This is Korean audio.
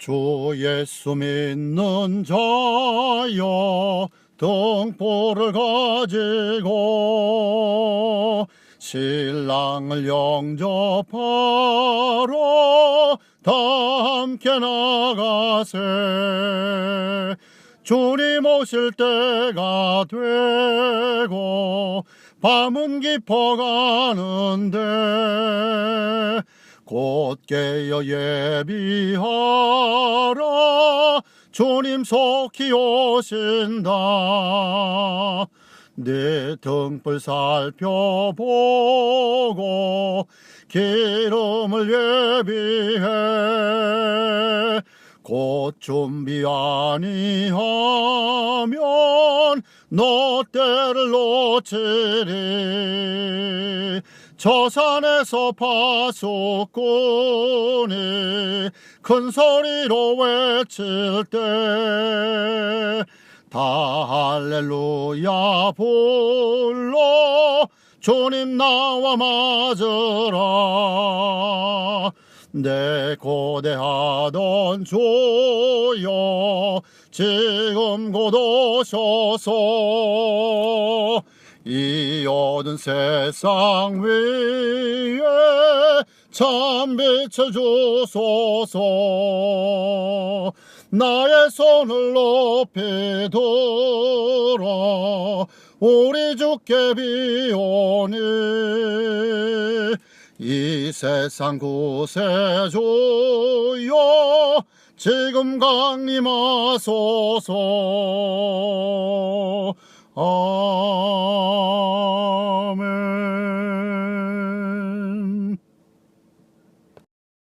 주 예수 믿는 자여 등불을 가지고 신랑을 영접하러 다 함께 나가세. 주님 오실 때가 되고 밤은 깊어가는데 곧 깨어 예비하라. 주님 속히 오신다. 내 등불 살펴보고 기름을 예비해. 곧 준비 아니하면 너 때를 놓치리 저 산에서 파수꾼이 큰 소리로 외칠 때다 할렐루야 불러 주님 나와 맞으라. 내 고대하던 주여 지금 곧 오셔서 이 어두운 세상 위에 참 빛을 주소서. 나의 손을 높이 들어 우리 주께 비오니. 이 세상 구세주여 지금 강림하소서. 아멘